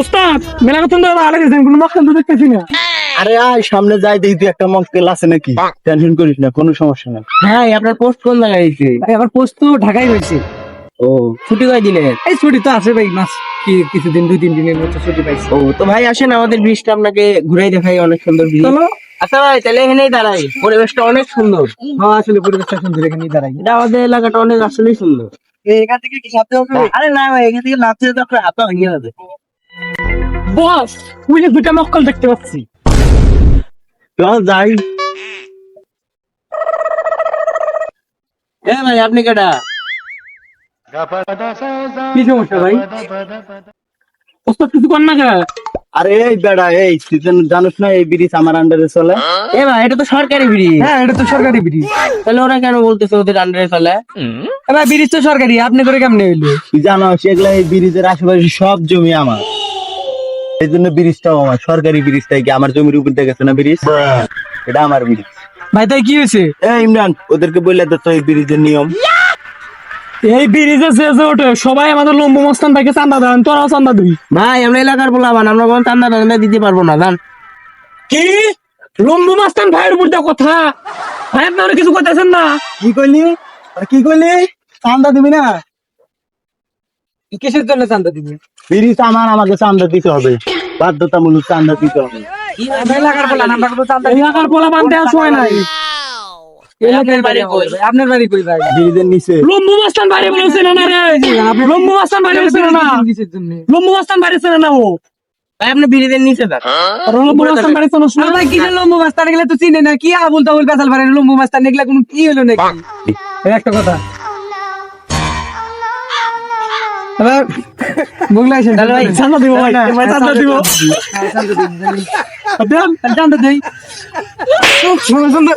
ওস্তাদ মেলা কথা তো আড়ে গেছেন কোনো মক্কেল তো দেখতেছি না। আরে আয় সামনে যাই দেখি তুই একটা মক্কেল আছে নাকি? টেনশন করিস না কোনো সমস্যা নাই। হ্যাঁ আপনার পোস্ট কোন জায়গায় হয়েছে? ভাই আমার পোস্ট তো ঢাকায় রয়েছে ও। ছুটি কয় এই ছুটি তো আছে ভাই মাস কি কিছুদিন দুই তিন দিনের মতো ছুটি পাইছি। ও তো ভাই আসেন আমাদের ব্রিজটা আপনাকে ঘুরাই দেখাই অনেক সুন্দর ব্রিজ চলো। আচ্ছা ভাই তাহলে এখানেই দাঁড়াই। পরিবেশটা অনেক সুন্দর। হ্যাঁ আসলে পরিবেশটা সুন্দর এখানেই দাঁড়াই। এটা আমাদের এলাকাটা অনেক আসলেই সুন্দর। এখান থেকে কি সাথে হবে? আরে না ভাই এখান থেকে লাফতে তো আপনার হাত ভেঙে যাবে। বস ওই যে দুইটা মক্কল দেখতে পাচ্ছি। যাই। এ ভাই আপনি কেটা কি সমস্যা ভাই? ওস্তাদ কিছু কর না কেন আরে এই বেড়া এই তো জানিস না এই ব্রিজ আমার আন্ডারে চলে? এ ভাই এটা তো সরকারি ব্রিজ। হ্যাঁ এটা তো সরকারি ব্রিজ। তাহলে ওরা কেন বলতেছে ওদের আন্ডারে চলে? এবার ব্রিজ তো সরকারি আপনি করে কেমনে হইল? জানো সেগুলা এই ব্রিজের আশেপাশে সব জমি আমার। এই জন্য ব্রিজটাও আমার সরকারি ব্রিজটাই কি আমার জমির উপর দিয়ে গেছে না ব্রিজ? এটা আমার ব্রিজ। ভাই তাই কি হয়েছে? এই ইমরান ওদেরকে বললে তো এই ব্রিজের নিয়ম। এই ব্রিজে ওঠে সবাই আমাদের লম্বু মস্তান ভাইকে চান্দা দেন তোরাও চান্দা দিবি। ভাই আমরা এলাকার বলাবান আমরা কোনো চান্দা টান্দা দিতে পারব না জান। কি? লম্বু মাস্তান ভাইয়ের উপর দিয়ে কথা? ভাই আপনারা কিছু করতেছেন না? কি করলি? আর কি করলি? চান্দা দিবি না? কিসের জন্য চান্দা দিবি? ব্রিজ আমার আমাকে চান্দা দিতে হবে। বাধ্যতামূলক চান্দা দিতে হবে। এলাকার পোলা নাম্বার তো চান্দা এলাকার পোলা বানতে আর নাই। আপনার বাড়ি কই? আপনার ভাই? ব্রিজের নিচে। লম্বু মাস্তান না রে? লম্বু মাস্তান ভাই বলছেন না? কিসের জন্য। লম্বু মাস্তান ভাই না ও। ভাই আপনি ব্রিজের নিচে আর লম্বু মাস্তান ভাই বলছেন না। ভাই কিসের লম্বু মাস্তান গেলে তো চিনে না। কি আবুল তাবুল পেছাল ভাই লম্বু মাস্তান এগুলা কোন কি হলো নাকি? একটা কথা। এবার বুগলা এসে তাহলে ভাই, চান্দা দিব ভাই ভাই চান্দা দিব। দেন চান্দা দেই। চান্দা